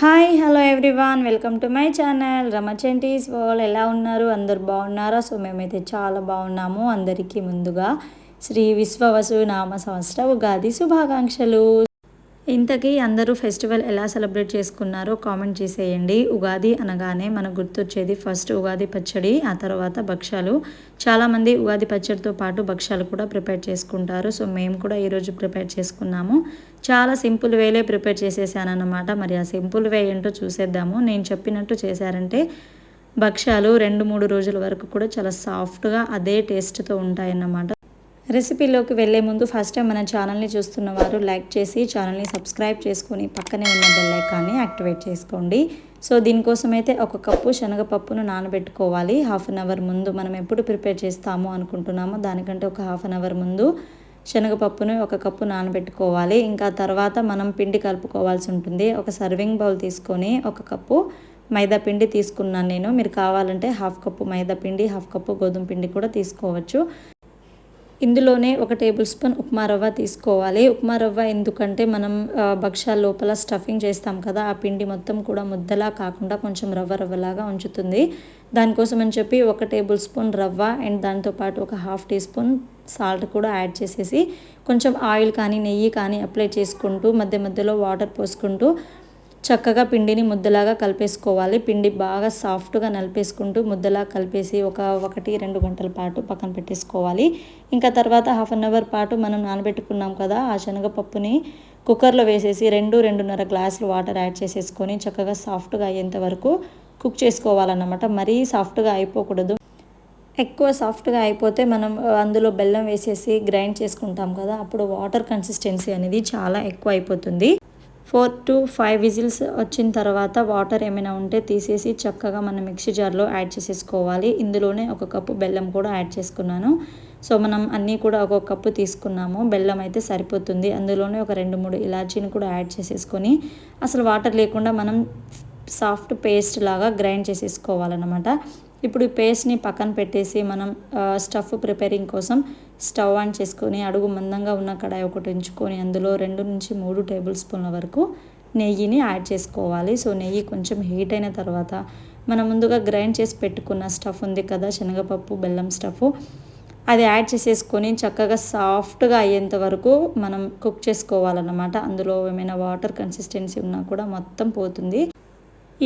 Hi hello everyone. Welcome to my channel. రమచంటీస్ వాళ్ళు ఎలా ఉన్నారు? అందరు బాగున్నారా? సో మేమైతే చాలా బాగున్నాము. అందరికీ ముందుగా శ్రీ విశ్వవసు నామ సంవత్సర ఉగాది శుభాకాంక్షలు. ఇంతకీ అందరూ ఫెస్టివల్ ఎలా సెలబ్రేట్ చేసుకున్నారో కామెంట్ చేసేయండి. ఉగాది అనగానే మనకు గుర్తొచ్చేది ఫస్ట్ ఉగాది పచ్చడి ఆ తర్వాత భక్ష్యాలు. చాలామంది ఉగాది పచ్చడితో పాటు భక్ష్యాలు కూడా ప్రిపేర్ చేసుకుంటారు. సో మేము కూడా ఈరోజు ప్రిపేర్ చేసుకున్నాము. చాలా సింపుల్ వేలే ప్రిపేర్ చేసేసాను అన్నమాట మరి ఆ సింపుల్ వే ఏంటో చూసేద్దాము. నేను చెప్పినట్టు చేశారంటే భక్ష్యాలు రెండు మూడు రోజుల వరకు కూడా చాలా సాఫ్ట్గా అదే టేస్ట్తో ఉంటాయన్నమాట. రెసిపీలోకి వెళ్ళే ముందు ఫస్ట్ టైం మన ఛానల్ని చూస్తున్న వారు లైక్ చేసి ఛానల్ని సబ్స్క్రైబ్ చేసుకొని పక్కనే ఉన్న బెల్ ఐకాన్ని యాక్టివేట్ చేసుకోండి. సో దీనికోసం అయితే ఒక కప్పు శనగపప్పును నానబెట్టుకోవాలి. హాఫ్ అన్ అవర్ ముందు మనం ఎప్పుడు ప్రిపేర్ చేస్తాము అనుకుంటున్నామో దానికంటే ఒక హాఫ్ అన్ అవర్ ముందు శనగపప్పును ఒక కప్పు నానబెట్టుకోవాలి. ఇంకా తర్వాత మనం పిండి కలుపుకోవాల్సి ఉంటుంది. ఒక సర్వింగ్ బౌల్ తీసుకొని ఒక కప్పు మైదా పిండి తీసుకున్నాను నేను. మీరు కావాలంటే హాఫ్ కప్పు మైదా పిండి హాఫ్ కప్పు గోధుమ పిండి కూడా తీసుకోవచ్చు. ఇందులోనే ఒక టేబుల్ స్పూన్ ఉప్మా రవ్వ తీసుకోవాలి. ఉప్మా రవ్వ ఎందుకంటే మనం భక్ష్యాల లోపల స్టఫింగ్ చేస్తాం కదా ఆ పిండి మొత్తం కూడా ముద్దలా కాకుండా కొంచెం రవ్వ రవ్వలాగా ఉంచుతుంది. దానికోసం అని చెప్పి ఒక టేబుల్ స్పూన్ రవ్వ అండ్ దాంతోపాటు ఒక హాఫ్ టీ స్పూన్ సాల్ట్ కూడా యాడ్ చేసేసి కొంచెం ఆయిల్ కానీ నెయ్యి కానీ అప్లై చేసుకుంటూ మధ్య మధ్యలో వాటర్ పోసుకుంటూ చక్కగా పిండిని ముద్దలాగా కలిపేసుకోవాలి. పిండి బాగా సాఫ్ట్గా నలిపేసుకుంటూ ముద్దలా కలిపేసి ఒక ఒకటి రెండు గంటల పాటు పక్కన పెట్టేసుకోవాలి. ఇంకా తర్వాత హాఫ్ అన్ అవర్ పాటు మనం నానబెట్టుకున్నాం కదా ఆ శనగపప్పుని కుక్కర్లో వేసేసి రెండు రెండున్నర గ్లాసులు వాటర్ యాడ్ చేసేసుకొని చక్కగా సాఫ్ట్గా అయ్యేంత వరకు కుక్ చేసుకోవాలన్నమాట. మరీ సాఫ్ట్గా అయిపోకూడదు. ఎక్కువ సాఫ్ట్గా అయిపోతే మనం అందులో బెల్లం వేసేసి గ్రైండ్ చేసుకుంటాం కదా అప్పుడు వాటర్ కన్సిస్టెన్సీ అనేది చాలా ఎక్కువ అయిపోతుంది. ఫోర్ టు ఫైవ్ విజిల్స్ వచ్చిన తర్వాత వాటర్ ఏమైనా ఉంటే తీసేసి చక్కగా మనం మిక్సీ జార్లో యాడ్ చేసేసుకోవాలి. ఇందులోనే ఒక కప్పు బెల్లం కూడా యాడ్ చేసుకున్నాను. సో మనం అన్నీ కూడా ఒక కప్పు తీసుకున్నాము. బెల్లం అయితే సరిపోతుంది. అందులోనే ఒక రెండు మూడు ఇలాచీని కూడా యాడ్ చేసేసుకొని అసలు వాటర్ లేకుండా మనం సాఫ్ట్ పేస్ట్ లాగా గ్రైండ్ చేసేసుకోవాలన్నమాట. ఇప్పుడు ఈ పేస్ట్ని పక్కన పెట్టేసి మనం స్టఫ్ ప్రిపేరింగ్ కోసం స్టవ్ ఆన్ చేసుకొని అడుగు మందంగా ఉన్న కడాయి ఒకటి ఉంచుకొని అందులో రెండు నుంచి మూడు టేబుల్ స్పూన్ల వరకు నెయ్యిని యాడ్ చేసుకోవాలి. సో నెయ్యి కొంచెం హీట్ అయిన తర్వాత మనం ముందుగా గ్రైండ్ చేసి పెట్టుకున్న స్టఫ్ ఉంది కదా శనగపప్పు బెల్లం స్టఫ్. అది యాడ్ చేసేసుకొని చక్కగా సాఫ్ట్గా అయ్యేంత వరకు మనం కుక్ చేసుకోవాలన్నమాట. అందులో ఏమైనా వాటర్ కన్సిస్టెన్సీ ఉన్నా కూడా మొత్తం పోతుంది.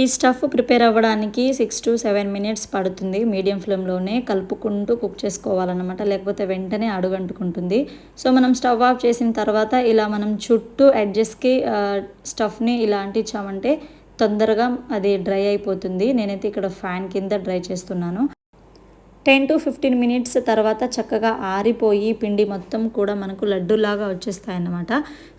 ఈ స్టఫ్ ప్రిపేర్ అవ్వడానికి సిక్స్ టు సెవెన్ మినిట్స్ పడుతుంది. మీడియం ఫ్లేమ్లోనే కలుపుకుంటూ కుక్ చేసుకోవాలన్నమాట. లేకపోతే వెంటనే అడుగంటుకుంటుంది. సో మనం స్టవ్ ఆఫ్ చేసిన తర్వాత ఇలా మనం చుట్టూ అడ్జస్ట్కి స్టఫ్ని ఇలా అంటించామంటే తొందరగా అది డ్రై అయిపోతుంది. నేనైతే ఇక్కడ ఫ్యాన్ కింద డ్రై చేస్తున్నాను. టెన్ టు ఫిఫ్టీన్ మినిట్స్ తర్వాత చక్కగా ఆరిపోయి పిండి మొత్తం కూడా మనకు లడ్డూలాగా వచ్చేస్తాయి అన్నమాట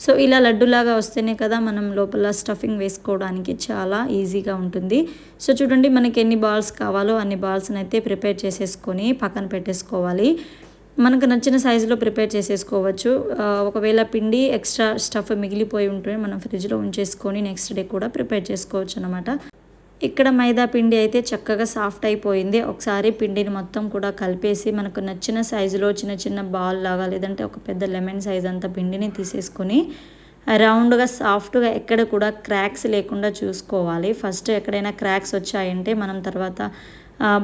సో ఇలా లడ్డూలాగా వస్తేనే కదా మనం లోపల స్టఫింగ్ వేసుకోవడానికి చాలా ఈజీగా ఉంటుంది. సో చూడండి మనకి ఎన్ని బాల్స్ కావాలో అన్ని బాల్స్ని అయితే ప్రిపేర్ చేసేసుకొని పక్కన పెట్టేసుకోవాలి. మనకు నచ్చిన సైజులో ప్రిపేర్ చేసేసుకోవచ్చు. ఒకవేళ పిండి ఎక్స్ట్రా స్టఫ్ మిగిలిపోయి ఉంటే మనం ఫ్రిడ్జ్లో ఉంచేసుకొని నెక్స్ట్ డే కూడా ప్రిపేర్ చేసుకోవచ్చు అనమాట ఇక్కడ మైదా పిండి అయితే చక్కగా సాఫ్ట్ అయిపోయింది. ఒకసారి పిండిని మొత్తం కూడా కలిపేసి మనకు నచ్చిన సైజులో చిన్న చిన్న బాల్ లాగా లేదంటే ఒక పెద్ద లెమన్ సైజ్ అంత పిండిని తీసేసుకొని రౌండ్గా సాఫ్ట్గా ఎక్కడ కూడా క్రాక్స్ లేకుండా చూసుకోవాలి. ఫస్ట్ ఎక్కడైనా క్రాక్స్ వచ్చాయంటే మనం తర్వాత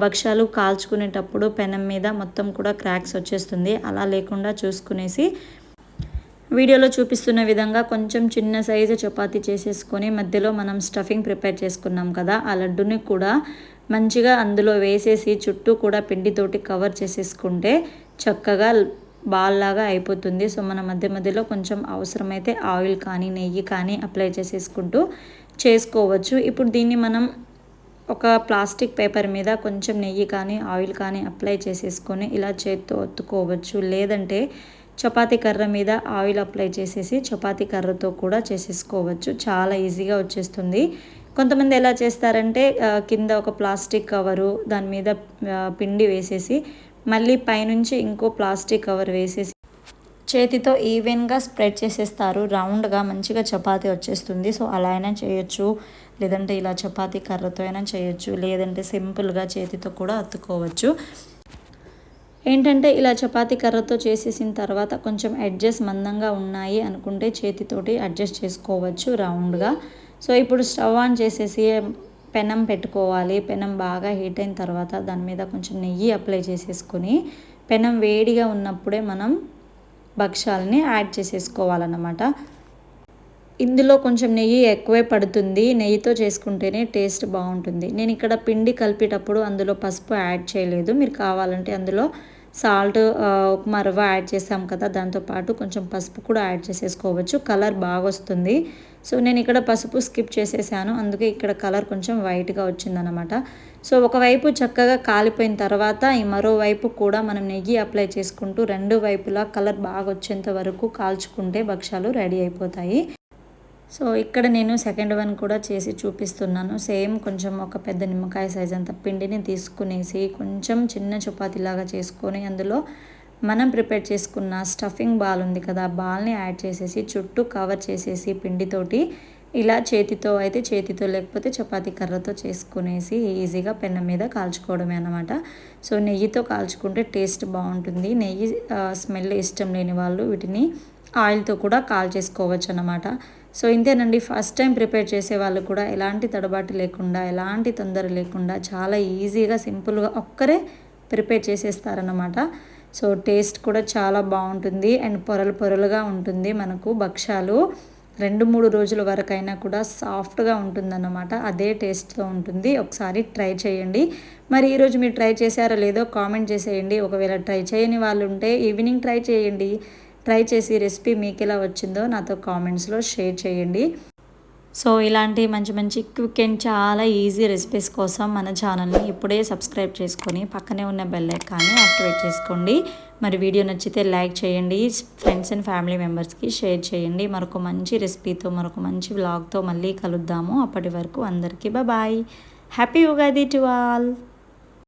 భక్ష్యాలు కాల్చుకునేటప్పుడు పెనం మీద మొత్తం కూడా క్రాక్స్ వచ్చేస్తుంది. అలా లేకుండా చూసుకునేసి వీడియోలో చూపిస్తున్న విధంగా కొంచెం చిన్న సైజు చపాతీ చేసేసుకొని మధ్యలో మనం స్టఫింగ్ ప్రిపేర్ చేసుకున్నాం కదా ఆ లడ్డుని కూడా మంచిగా అందులో వేసేసి చుట్టూ కూడా పిండితోటి కవర్ చేసేసుకుంటే చక్కగా బాల్లాగా అయిపోతుంది. సో మన మధ్య మధ్యలో కొంచెం అవసరమైతే ఆయిల్ కానీ నెయ్యి కానీ అప్లై చేసేసుకుంటూ చేసుకోవచ్చు. ఇప్పుడు దీన్ని మనం ఒక ప్లాస్టిక్ పేపర్ మీద కొంచెం నెయ్యి కానీ ఆయిల్ కానీ అప్లై చేసేసుకొని ఇలా చేత్తో ఒత్తుకోవచ్చు. లేదంటే చపాతీ కర్ర మీద ఆయిల్ అప్లై చేసేసి చపాతీ కర్రతో కూడా చేసేసుకోవచ్చు. చాలా ఈజీగా వచ్చేస్తుంది. కొంతమంది ఎలా చేస్తారంటే కింద ఒక ప్లాస్టిక్ కవరు దాని మీద పిండి వేసేసి మళ్ళీ పైనుంచి ఇంకో ప్లాస్టిక్ కవర్ వేసేసి చేతితో ఈవెన్గా స్ప్రెడ్ చేసేస్తారు. రౌండ్గా మంచిగా చపాతి వచ్చేస్తుంది. సో అలా అయినా చేయొచ్చు. లేదంటే ఇలా చపాతీ కర్రతో అయినా చేయొచ్చు. లేదంటే సింపుల్గా చేతితో కూడా అత్తుకోవచ్చు ఏంటంటే ఇలా చపాతీ కర్రతో చేసేసిన తర్వాత కొంచెం అడ్జస్ట్ మందంగా ఉన్నాయి అనుకుంటే చేతితోటి అడ్జస్ట్ చేసుకోవచ్చు రౌండ్గా. సో ఇప్పుడు స్టవ్ ఆన్ చేసేసి పెనం పెట్టుకోవాలి. పెనం బాగా హీట్ అయిన తర్వాత దాని మీద కొంచెం నెయ్యి అప్లై చేసేసుకొని పెనం వేడిగా ఉన్నప్పుడే మనం భక్ష్యాలని యాడ్ చేసేసుకోవాలన్నమాట. ఇందులో కొంచెం నెయ్యి ఎక్కువే పడుతుంది. నెయ్యితో చేసుకుంటేనే టేస్ట్ బాగుంటుంది. నేను ఇక్కడ పిండి కలిపేటప్పుడు అందులో పసుపు యాడ్ చేయలేదు. మీరు కావాలంటే అందులో సాల్ట్ ఉప్మా రవ్వ యాడ్ చేసాం కదా దాంతోపాటు కొంచెం పసుపు కూడా యాడ్ చేసేసుకోవచ్చు. కలర్ బాగా వస్తుంది. సో నేను ఇక్కడ పసుపు స్కిప్ చేసేసాను. అందుకే ఇక్కడ కలర్ కొంచెం వైట్గా వచ్చిందనమాట సో ఒకవైపు చక్కగా కాలిపోయిన తర్వాత ఈ మరోవైపు కూడా మనం నెయ్యి అప్లై చేసుకుంటూ రెండు వైపులా కలర్ బాగా వచ్చేంత వరకు కాల్చుకుంటే భక్ష్యాలు రెడీ అయిపోతాయి. సో ఇక్కడ నేను సెకండ్ వన్ కూడా చేసి చూపిస్తున్నాను. సేమ్ కొంచెం ఒక పెద్ద నిమ్మకాయ సైజ్ అంత పిండిని తీసుకునేసి కొంచెం చిన్న చపాతీలాగా చేసుకొని అందులో మనం ప్రిపేర్ చేసుకున్న స్టఫింగ్ బాల్ ఉంది కదా ఆ బాల్ని యాడ్ చేసేసి చుట్టూ కవర్ చేసేసి పిండితోటి ఇలా చేతితో అయితే చేతితో లేకపోతే చపాతీ కర్రతో చేసుకునేసి ఈజీగా పెన్న మీద కాల్చుకోవడమే అనమాట సో నెయ్యితో కాల్చుకుంటే టేస్ట్ బాగుంటుంది. నెయ్యి స్మెల్ ఇష్టం లేని వాళ్ళు వీటిని ఆయిల్తో కూడా కాల్ చేసుకోవచ్చు అనమాట సో ఇంతేనండి. ఫస్ట్ టైం ప్రిపేర్ చేసే వాళ్ళు కూడా ఎలాంటి తడబాటు లేకుండా ఎలాంటి తొందర లేకుండా చాలా ఈజీగా సింపుల్గా ఒక్కరే ప్రిపేర్ చేసేస్తారన్నమాట. సో టేస్ట్ కూడా చాలా బాగుంటుంది. అండ్ పొరలు పొరలుగా ఉంటుంది మనకు భక్ష్యాలు. రెండు మూడు రోజుల వరకైనా కూడా సాఫ్ట్గా ఉంటుందన్నమాట. అదే టేస్ట్తో ఉంటుంది. ఒకసారి ట్రై చేయండి. మరి ఈరోజు మీరు ట్రై చేశారో లేదో కామెంట్ చేసేయండి. ఒకవేళ ట్రై చేయని వాళ్ళు ఉంటే ఈవినింగ్ ట్రై చేయండి. ట్రై చేసి రెసిపీ మీకు ఎలా వచ్చిందో నాతో కామెంట్స్లో షేర్ చేయండి. సో ఇలాంటి మంచి మంచి క్విక్ అండ్ చాలా ఈజీ రెసిపీస్ కోసం మన ఛానల్ని ఇప్పుడే సబ్స్క్రైబ్ చేసుకొని పక్కనే ఉన్న బెల్ ఐకాన్ని యాక్టివేట్ చేసుకోండి. మరి వీడియో నచ్చితే లైక్ చేయండి ఫ్రెండ్స్ అండ్ ఫ్యామిలీ మెంబర్స్కి షేర్ చేయండి. మరొక మంచి రెసిపీతో మరొక మంచి వ్లాగ్తో మళ్ళీ కలుద్దాము. అప్పటి వరకు అందరికీ bye happy Ugadi to all.